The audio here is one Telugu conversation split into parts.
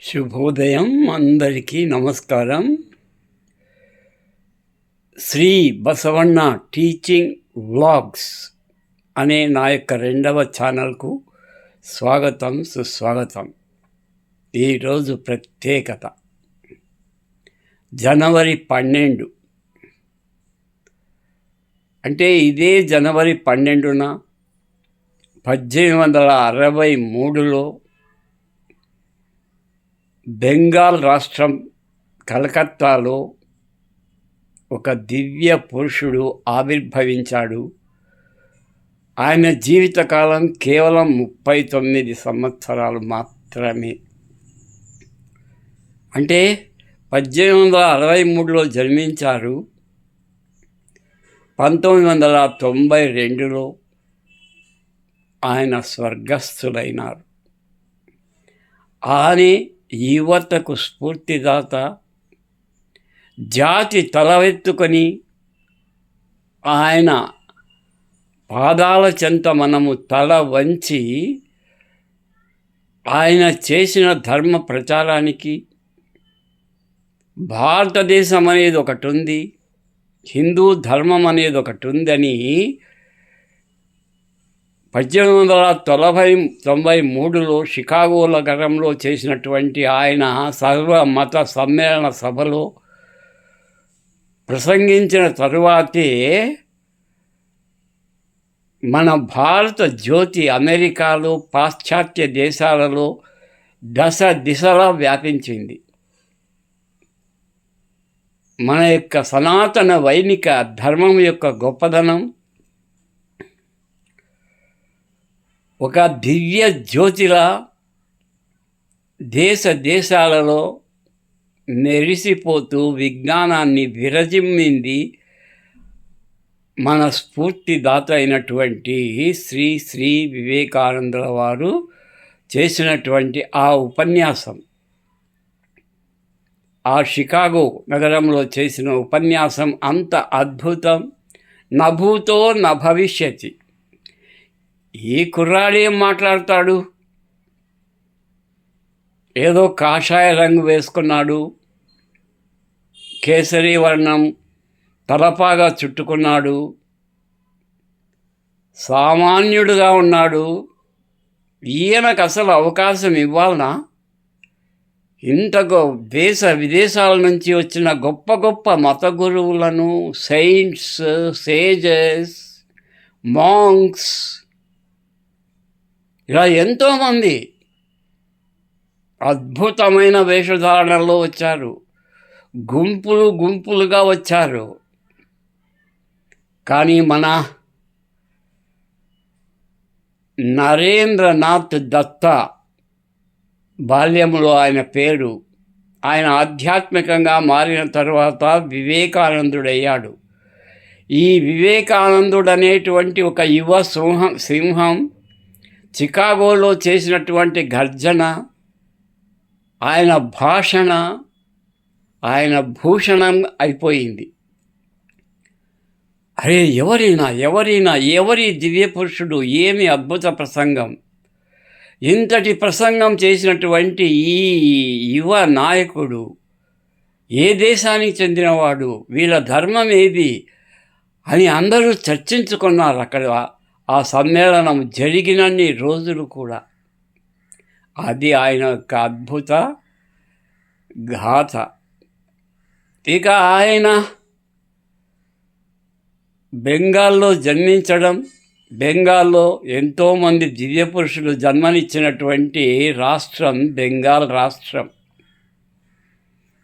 శుభోదయం అందరికీ నమస్కారం. శ్రీ బసవన్న టీచింగ్ వ్లాగ్స్ అనే నా యొక్క రెండవ ఛానల్కు స్వాగతం సుస్వాగతం. ఈరోజు ప్రత్యేకత. జనవరి పన్నెండు. అంటే ఇదే జనవరి పన్నెండున పద్దెనిమిది వందల అరవై మూడులో బెంగాల్ రాష్ట్రం కలకత్తాలో ఒక దివ్య పురుషుడు ఆవిర్భవించాడు. ఆయన జీవితకాలం కేవలం ముప్పై తొమ్మిది సంవత్సరాలు మాత్రమే. అంటే పద్దెనిమిది వందల అరవై మూడులో జన్మించారు. పంతొమ్మిది వందల తొంభై రెండులో ఆయన స్వర్గస్థులైనారు. ఆనే యువతకు స్ఫూర్తిదాత జాతి తలవెత్తుకొని ఆయన పాదాల చెంత మనము తల వంచి ఆయన చేసిన ధర్మ ప్రచారానికి భారతదేశం అనేది ఒకటి ఉంది హిందూ ధర్మం అనేది ఒకటి ఉందని పద్దెనిమిది వందల తొంభై తొంభై మూడులో షికాగో నగరంలో చేసినటువంటి ఆయన సర్వ మత సమ్మేళన సభలో ప్రసంగించిన తరువాతే మన భారత జ్యోతి అమెరికాలో పాశ్చాత్య దేశాలలో దశ దిశలా వ్యాపించింది. మన యొక్క సనాతన వైనిక ధర్మం యొక్క గొప్పదనం ఒక దివ్య జ్యోతిలా దేశ దేశాలలో మెరిసిపోతూ విజ్ఞానాన్ని విరజిమ్మింది మన స్ఫూర్తిదాత అయినటువంటి శ్రీ శ్రీ వివేకానందుల వారు చేసినటువంటి ఆ ఉపన్యాసం. ఆ షికాగో నగరంలో చేసిన ఉపన్యాసం అంత అద్భుతం. నభూతో న భవిష్యతి ఈ కుర్రాడేం మాట్లాడతాడు? ఏదో కాషాయ రంగు వేసుకున్నాడు. కేసరి వర్ణం తలపాగా చుట్టుకున్నాడు. సామాన్యుడుగా ఉన్నాడు. ఈయనకు అసలు అవకాశం ఇవ్వాలనా? ఇంత దేశ విదేశాల నుంచి వచ్చిన గొప్ప గొప్ప మత గురువులను సెయింట్స్ సేజెస్ మాంగ్స్ ఇలా ఎంతోమంది అద్భుతమైన వేషధారణలో వచ్చారు. గుంపులు గుంపులుగా వచ్చారు. కానీ మన నరేంద్రనాథ్ దత్త బాల్యంలో ఆయన పేరు ఆయన ఆధ్యాత్మికంగా మారిన తర్వాత వివేకానందుడయ్యాడు. ఈ వివేకానందుడు అనేటువంటి ఒక యువ సింహం సింహం చికాగోలో చేసినటువంటి గర్జన ఆయన భాషణ ఆయన భూషణం అయిపోయింది. అరే ఎవరైనా ఎవరైనా ఎవరి దివ్య పురుషుడు ఏమి అద్భుత ప్రసంగం. ఇంతటి ప్రసంగం చేసినటువంటి ఈ యువ నాయకుడు ఏ దేశానికి చెందినవాడు వీళ్ళ ధర్మం ఏది అని అందరూ చర్చించుకున్నారు అక్కడ. ఆ సమ్మేళనం జరిగినన్ని రోజులు కూడా అది ఆయన యొక్క అద్భుత ఘాత. ఇక ఆయన బెంగాల్లో జన్మించడం బెంగాల్లో ఎంతోమంది దివ్య పురుషులు జన్మనిచ్చినటువంటి రాష్ట్రం బెంగాల్ రాష్ట్రం.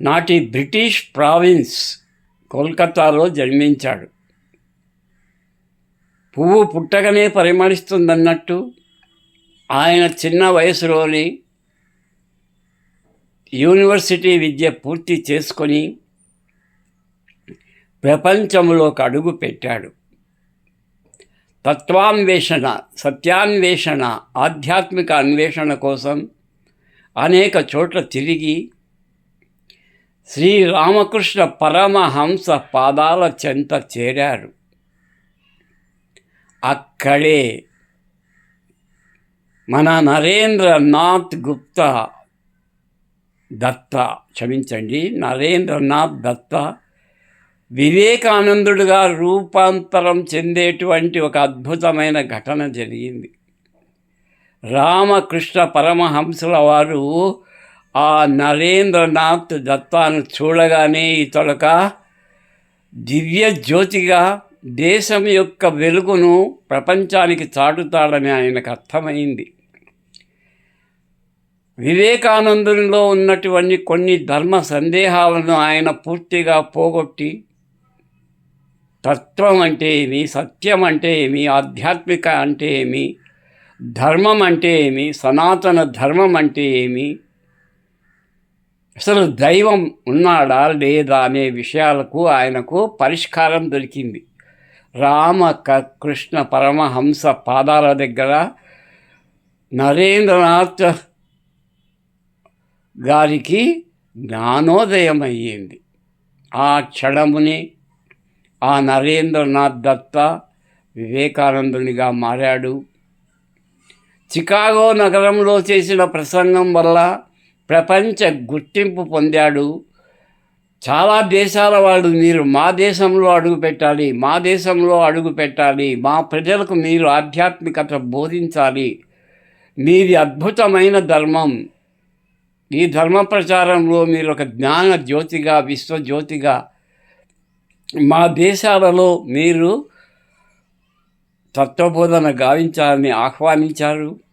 నాటి బ్రిటిష్ ప్రావిన్స్ కోల్కతాలో జన్మించాడు. పువ్వు పుట్టగానే పరిమళిస్తుందన్నట్టు ఆయన చిన్న వయసులోని యూనివర్సిటీ విద్య పూర్తి చేసుకొని ప్రపంచంలోకి అడుగు పెట్టాడు. తత్వాన్వేషణ సత్యాన్వేషణ ఆధ్యాత్మిక అన్వేషణ కోసం అనేక చోట్ల తిరిగి శ్రీరామకృష్ణ పరమహంస పాదాల చెంత చేరారు. అక్కడే మన నరేంద్రనాథ్ గుప్తా దత్త. క్షమించండి నరేంద్రనాథ్ దత్త వివేకానందుడుగా రూపాంతరం చెందేటువంటి ఒక అద్భుతమైన ఘటన జరిగింది. రామకృష్ణ పరమహంసుల వారు ఆ నరేంద్రనాథ్ దత్తాను చూడగానే ఇతడొక దివ్య జ్యోతిగా దేశం యొక్క వెలుగును ప్రపంచానికి చాటుతాడని ఆయనకు అర్థమైంది. వివేకానందునిలో ఉన్నటువంటి కొన్ని ధర్మ సందేహాలను ఆయన పూర్తిగా పోగొట్టి తత్వం అంటే ఏమి సత్యం అంటే ఏమి ఆధ్యాత్మిక అంటే ఏమి ధర్మం అంటే ఏమి సనాతన ధర్మం అంటే ఏమి అసలు దైవం ఉన్నాడా లేదా అనే విషయాలకు ఆయనకు పరిష్కారం దొరికింది. రామ క- కృష్ణ పరమహంస పాదాల దగ్గర నరేంద్రనాథ్ గారికి జ్ఞానోదయం అయ్యింది ఆ క్షణముని ఆ నరేంద్రనాథ్ దత్త వివేకానందునిగా మారాడు. చికాగో నగరంలో చేసిన ప్రసంగం వల్ల ప్రపంచ గుర్తింపు పొందాడు. చాలా దేశాల వాళ్ళు మీరు మా దేశంలో అడుగు పెట్టాలి మా దేశంలో అడుగు పెట్టాలి మా ప్రజలకు మీరు ఆధ్యాత్మికత బోధించాలి. మీది అద్భుతమైన ధర్మం. ఈ ధర్మ ప్రచారంలో మీరు ఒక జ్ఞాన జ్యోతిగా విశ్వజ్యోతిగా మా దేశాలలో మీరు తత్వబోధన గావించాలని ఆహ్వానించారు.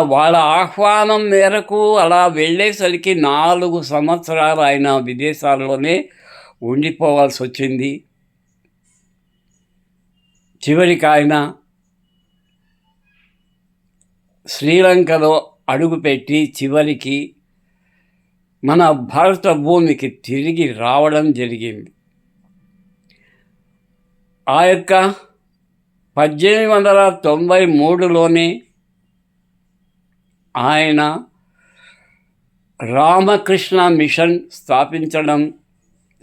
వాళ్ళ ఆహ్వానం మేరకు అలా వెళ్ళేసరికి నాలుగు సంవత్సరాలు ఆయన విదేశాల్లోనే ఉండిపోవాల్సి వచ్చింది. చివరికి ఆయన శ్రీలంకలో అడుగుపెట్టి చివరికి మన భారత భూమికి తిరిగి రావడం జరిగింది. ఆ యొక్క పద్దెనిమిది వందల తొంభై మూడులోనే ఆయన రామకృష్ణ మిషన్ స్థాపించడం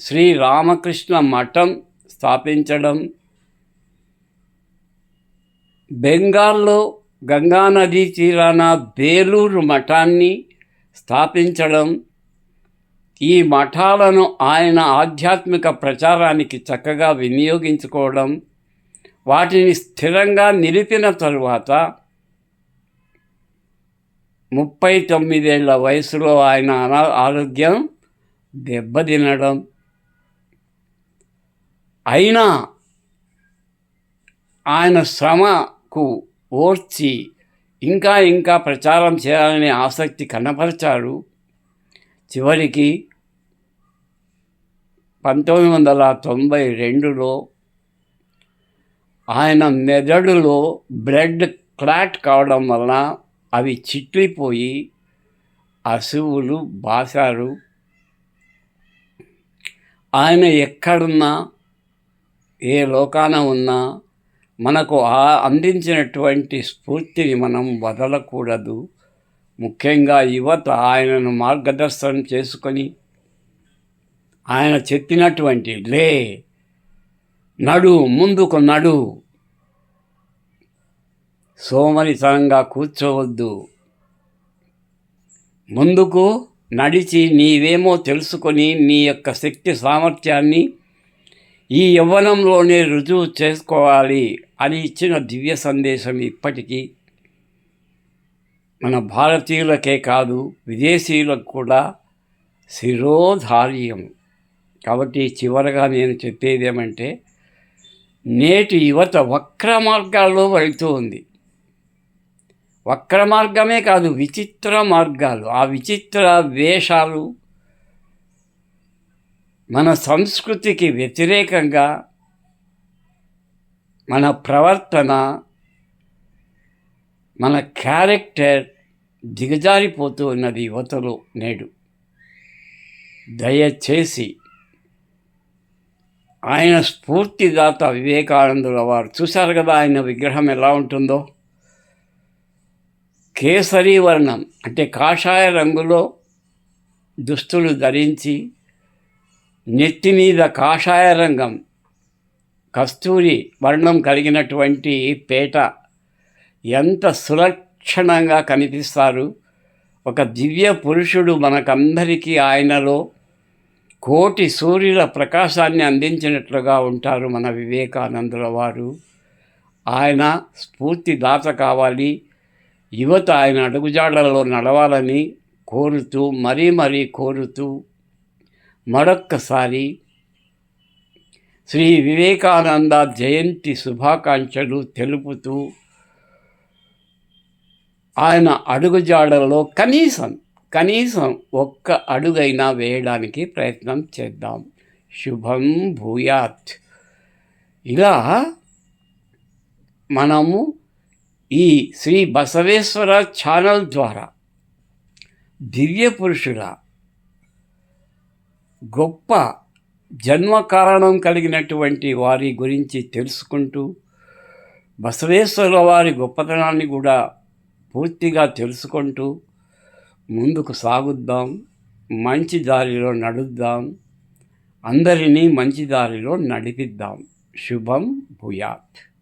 శ్రీ రామకృష్ణ మఠం స్థాపించడం బెంగాల్లో గంగానదీ తీరాన బేలూరు మఠాన్ని స్థాపించడం ఈ మఠాలను ఆయన ఆధ్యాత్మిక ప్రచారానికి చక్కగా వినియోగించుకోవడం వాటిని స్థిరంగా నిలిపిన తరువాత ముప్పై తొమ్మిదేళ్ళ వయసులో ఆయన అనా- ఆరోగ్యం దెబ్బతినడం. అయినా ఆయన శ్రమకు ఓర్చి ఇంకా ఇంకా ప్రచారం చేయాలనే ఆసక్తి కనపరిచారు చివరికి పంతొమ్మిది వందల తొంభై రెండులో ఆయన మెదడులో బ్లడ్ క్లాట్ కావడం వలన అవి చిట్లిపోయి అసువులు బాసారు ఆయన ఎక్కడున్నా ఏ లోకాన ఉన్నా మనకు ఆ అందించినటువంటి స్ఫూర్తిని మనం వదలకూడదు. ముఖ్యంగా యువత ఆయనను మార్గదర్శనం చేసుకొని ఆయన చెప్పినటువంటి లే నడు ముందుకు నడు. సోమరితనంగా కూర్చోవద్దు. ముందుకు నడిచి నీవేమో తెలుసుకొని నీ యొక్క శక్తి సామర్థ్యాన్ని ఈ యవ్వనంలోనే రుజువు చేసుకోవాలి అని ఇచ్చిన దివ్య సందేశం ఇప్పటికీ మన భారతీయులకే కాదు విదేశీయులకు కూడా శిరోధార్యం. కాబట్టి చివరగా నేను చెప్పేది ఏమంటే నేటి యువత వక్ర మార్గాల్లో వెళ్తూ ఉంది. వక్ర మార్గమే కాదు విచిత్ర మార్గాలు. ఆ విచిత్ర వేషాలు మన సంస్కృతికి వ్యతిరేకంగా మన ప్రవర్తన మన క్యారెక్టర్ దిగజారిపోతూ ఉన్నది యువతలో నేడు. దయచేసి ఆయన స్ఫూర్తిదాత వివేకానందుల వారు చూశారు కదా ఆయన విగ్రహం ఎలా ఉంటుందో? కేసరి వర్ణం అంటే కాషాయ రంగులో దుస్తులు ధరించి నెత్తి మీద కాషాయ రంగం కస్తూరి వర్ణం కలిగినటువంటి పేట ఎంత సులక్షణంగా కనిపిస్తారు. ఒక దివ్య పురుషుడు మనకందరికీ ఆయనలో కోటి సూర్యుల ప్రకాశాన్ని అందించినట్లుగా ఉంటారు మన వివేకానందుల వారు. ఆయన స్ఫూర్తిదాత కావాలి యువత ఆయన అడుగుజాడలలో నడవాలని కోరుతూ మరీ మరీ కోరుతూ మరొక్కసారి శ్రీ వివేకానంద జయంతి శుభాకాంక్షలు తెలుపుతూ ఆయన అడుగుజాడలలో కనీసం కనీసం ఒక్క అడుగైనా వేయడానికి ప్రయత్నం చేద్దాం. శుభం భూయాత్. ఇలా మనము ఈ శ్రీ బసవేశ్వర ఛానల్ ద్వారా దివ్య పురుషుల గొప్ప జన్మ కారణం కలిగినటువంటి వారి గురించి తెలుసుకుంటూ బసవేశ్వర వారి గొప్పతనాన్ని కూడా పూర్తిగా తెలుసుకుంటూ ముందుకు సాగుద్దాం మంచి దారిలో నడుద్దాం అందరినీ మంచి దారిలో నడిపిద్దాం. శుభం భూయాత్.